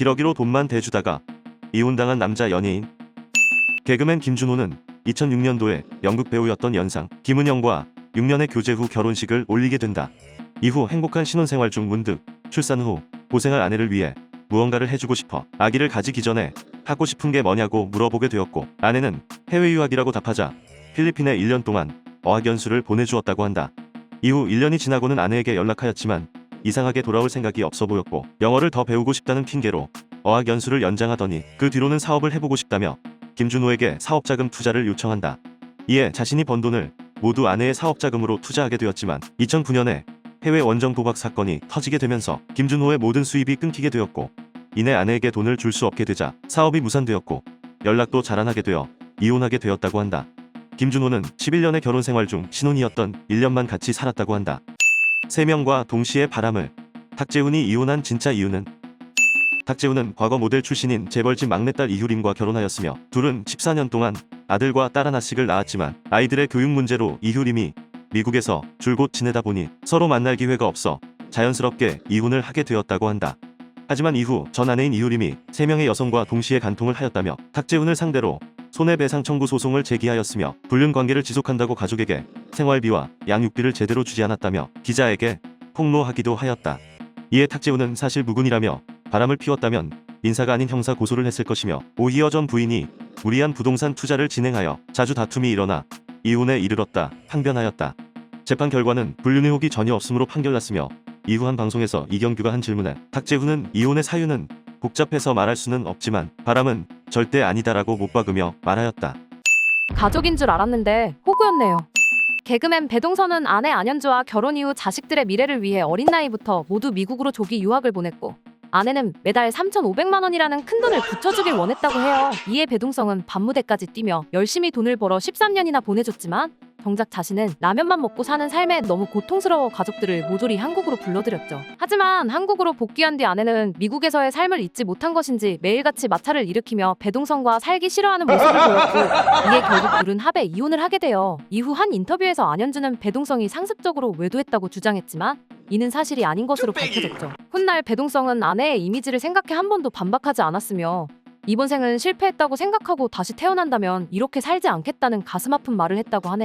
기러기로 돈만 대주다가 이혼당한 남자 연예인 개그맨 김준호는 2006년도에 연극 배우였던 연상 김은영과 6년의 교제 후 결혼식을 올리게 된다. 이후 행복한 신혼생활 중 문득 출산 후 고생할 아내를 위해 무언가를 해주고 싶어 아기를 가지기 전에 하고 싶은 게 뭐냐고 물어보게 되었고 아내는 해외 유학이라고 답하자 필리핀에 1년 동안 어학연수를 보내주었다고 한다. 이후 1년이 지나고는 아내에게 연락하였지만 이상하게 돌아올 생각이 없어 보였고 영어를 더 배우고 싶다는 핑계로 어학 연수를 연장하더니 그 뒤로는 사업을 해보고 싶다며 김준호에게 사업자금 투자를 요청한다. 이에 자신이 번 돈을 모두 아내의 사업자금으로 투자하게 되었지만 2009년에 해외 원정 도박 사건이 터지게 되면서 김준호의 모든 수입이 끊기게 되었고 이내 아내에게 돈을 줄 수 없게 되자 사업이 무산되었고 연락도 잘안 하게 되어 이혼하게 되었다고 한다. 김준호는 11년의 결혼 생활 중 신혼이었던 1년만 같이 살았다고 한다. 세 명과 동시에 바람을 탁재훈이 이혼한 진짜 이유는 탁재훈은 과거 모델 출신인 재벌집 막내딸 이효림과 결혼하였으며 둘은 14년 동안 아들과 딸 하나씩을 낳았지만 아이들의 교육 문제로 이효림이 미국에서 줄곧 지내다 보니 서로 만날 기회가 없어 자연스럽게 이혼을 하게 되었다고 한다. 하지만 이후 전 아내인 이효림이 3명의 여성과 동시에 간통을 하였다며 탁재훈을 상대로 손해배상 청구 소송을 제기하였으며 불륜 관계를 지속한다고 가족에게 생활비와 양육비를 제대로 주지 않았다며 기자에게 폭로하기도 하였다. 이에 탁재훈은 사실 무근이라며 바람을 피웠다면 민사가 아닌 형사 고소를 했을 것이며 오히려 전 부인이 무리한 부동산 투자를 진행하여 자주 다툼이 일어나 이혼에 이르렀다 항변하였다. 재판 결과는 불륜 의혹이 전혀 없음으로 판결났으며 이후 한 방송에서 이경규가 한 질문에 탁재훈은 이혼의 사유는 복잡해서 말할 수는 없지만 바람은 절대 아니다라고 못 박으며 말하였다. 가족인 줄 알았는데 호구였네요. 개그맨 배동선은 아내 안현주와 결혼 이후 자식들의 미래를 위해 어린 나이부터 모두 미국으로 조기 유학을 보냈고 아내는 매달 3,500만 원이라는 큰 돈을 붙여주길 원했다고 해요. 이에 배동성은 반무대까지 뛰며 열심히 돈을 벌어 13년이나 보내줬지만 정작 자신은 라면만 먹고 사는 삶에 너무 고통스러워 가족들을 모조리 한국으로 불러들였죠. 하지만 한국으로 복귀한 뒤 아내는 미국에서의 삶을 잊지 못한 것인지 매일같이 마찰을 일으키며 배동성과 살기 싫어하는 모습을 보였고 이에 결국 둘은 합에 이혼을 하게 돼요. 이후 한 인터뷰에서 안현주는 배동성이 상습적으로 외도했다고 주장했지만 이는 사실이 아닌 것으로 밝혀졌죠. 훗날 배동성은 아내의 이미지를 생각해 한 번도 반박하지 않았으며 이번 생은 실패했다고 생각하고 다시 태어난다면 이렇게 살지 않겠다는 가슴 아픈 말을 했다고 하네요.